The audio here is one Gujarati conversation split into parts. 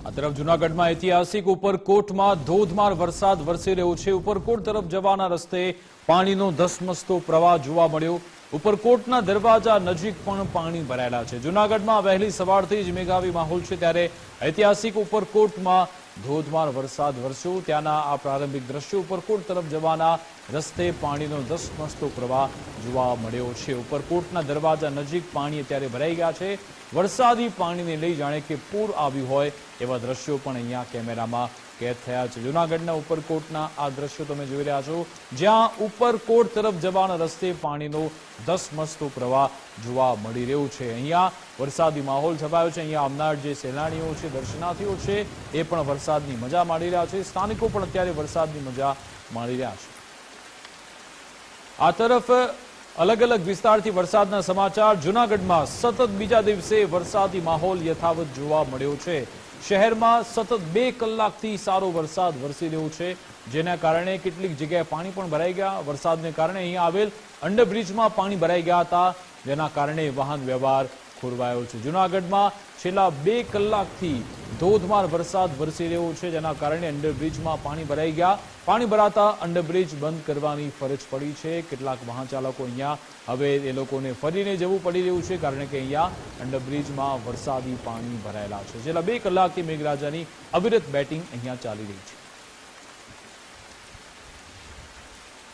આ તરફ જૂનાગઢમાં ઐતિહાસિક ઉપરકોટમાં ધોધમાર વરસાદ વરસી રહ્યો છે. ઉપરકોટ તરફ જવાના રસ્તે પાણીનો ધસમસતો પ્રવાહ જોવા મળ્યો. ઉપરકોટના દરવાજા નજીક પણ પાણી ભરાયેલા છે. જૂનાગઢમાં વહેલી સવારથી જ મેઘાવી માહોલ છે ત્યારે ઐતિહાસિક ઉપરકોટમાં ધોધમાર વરસાદ વરસ્યો. ત્યાંના આ પ્રારંભિક દ્રશ્યો ઉપરકોટ તરફ જવાના રસ્તે પાણીનો ધસમસતો પ્રવાહ જોવા મળ્યો છે. ઉપરકોટના દરવાજા નજીક પાણી અત્યારે ભરાઈ ગયા છે. વરસાદી પાણીને લઈ જાણે કે પૂર આવ્યું હોય એવા દ્રશ્યો પણ અહીંયા કેમેરામાં કેદ થયા છે. જૂનાગઢના ઉપરકોટના આ દ્રશ્યો તમે જોઈ રહ્યા છો. જ્યાં ઉપરકોટ તરફ જવાના રસ્તે પાણીનો ધસમસતો પ્રવાહ જોવા મળી રહ્યો છે. અહીંયા વરસાદી માહોલ છવાયો છે. અહીંયા આવનાર જે સહેલાણીઓ છે, દર્શનાર્થીઓ છે, એ પણ વરસાદની મજા માણી રહ્યા છે. સ્થાનિકો પણ અત્યારે વરસાદની મજા માણી રહ્યા છે. આ તરફ અલગ અલગ વિસ્તારથી વરસાદના સમાચાર. જૂનાગઢમાં સતત બીજા દિવસે વરસાદી માહોલ યથાવત જોવા મળ્યો છે. શહેરમાં સતત બે કલાકથી સારો વરસાદ વરસી રહ્યો છે. જેના કારણે કેટલીક જગ્યાએ પાણી પણ ભરાઈ ગયા. વરસાદને કારણે અહીં આવેલ અંડરબ્રિજમાં પાણી ભરાઈ ગયા હતા. જેના કારણે વાહન વ્યવહાર ખોરવાયો છે. જૂનાગઢમાં છેલ્લા બે કલાકથી ધોધમાર વરસાદ વરસી રહ્યો છે, જેના કારણે અંડરબ્રિજમાં પાણી ભરાઈ ગયા. પાણી ભરાતા અંડરબ્રિજ બંધ કરવાની ફરજ પડી છે. કેટલાક વાહન ચાલકો અહીંયા હવે એ લોકોને ફરીને જવું પડી રહ્યું છે, કારણ કે અહીંયા અંડરબ્રિજમાં વરસાદી પાણી ભરાયેલા છે. છેલ્લા બે કલાકથી મેઘરાજાની અવિરત બેટિંગ અહીંયા ચાલી રહી છે.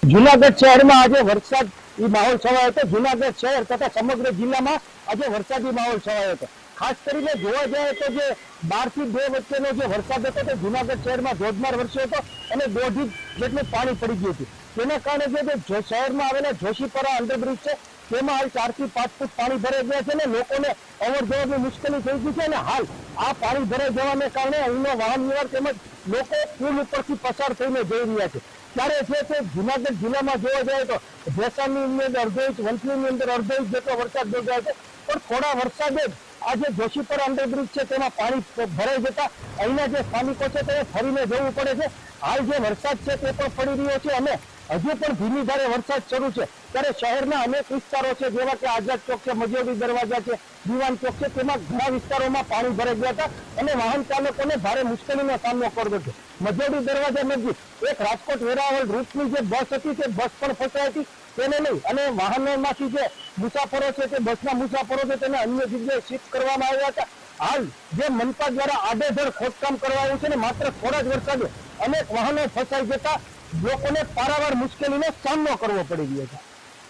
જુનાગઢ શહેરમાં આજે વરસાદ માહોલ છવાયો હતો. જુનાગઢ શહેર તથા સમગ્ર જિલ્લામાં આજે વરસાદી માહોલ છવાયો હતો. ખાસ કરીને જોવા જાય તો જે બારથી બે વચ્ચેનો જે વરસાદ હતો તે જુનાગઢ શહેરમાં ધોધમાર વરસ્યો હતો અને દોઢ જેટલું પાણી પડી ગયું હતું. તેના કારણે જે શહેરમાં આવેલા જોશીપરા અંડરબ્રિજ છે, તેમાં હાલ ચારથી પાંચ ફૂટ પાણી ભરાઈ ગયા છે અને લોકોને અવર જવરની મુશ્કેલી થઈ ગઈ છે અને હાલ આ પાણી ભરાઈ જવાને કારણે અહીંનો વાહન વ્યવહાર તેમજ લોકો પુલ ઉપરથી પસાર થઈને જઈ રહ્યા છે. ત્યારે છે તે જુનાગઢ જિલ્લામાં જોવા જાય તો ભેસાની અંદર અડધો ઇંચ વંથલીની અંદર અડધો ઇંચ જેટલો વરસાદ નોંધાયો છે. પણ થોડા વરસાદે જ આ જે જોશીપર અંડરબ્રિજ છે, તેમાં પાણી ભરાઈ જતા અહીંના જે સ્થાનિકો છે તેને ફરીને જવું પડે છે. હાલ જે વરસાદ છે, તે પણ પડી રહ્યો છે અને હજુ પણ ધીમી ધારે વરસાદ શરૂ છે. ત્યારે શહેરના અનેક વિસ્તારો છે, જેવા કે આઝાદ ચોક છે મજોડી દરવાજા છે, દિવાન ચોક છે, તેમાં ઘણા વિસ્તારોમાં પાણી ભરાઈ ગયા હતા અને વાહન ચાલકોને ભારે મુશ્કેલીનો સામનો કરવો છે. મજોડી દરવાજા નજીક એક રાજકોટ વેરાવળ રૂટની જે બસ હતી, તે બસ પણ ફસાઈ હતી. તેને લઈ અને વાહનોમાંથી જે મુસાફરો છે તે બસના મુસાફરો છે તેને અન્ય જગ્યાએ શિફ્ટ કરવામાં આવ્યા હતા. હાલ જે મનપા દ્વારા આડેધડ ખોદકામ કરવાયું છે ને માત્ર થોડા જ વરસાદે અનેક વાહનો ફસાઈ જતા લોકોને પારાવાર મુશ્કેલીનો સામનો કરવો પડી રહ્યો છે.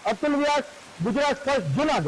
અતુલ વ્યાસ, ગુજરાત ફર્સ્ટ, જુનાગઢ.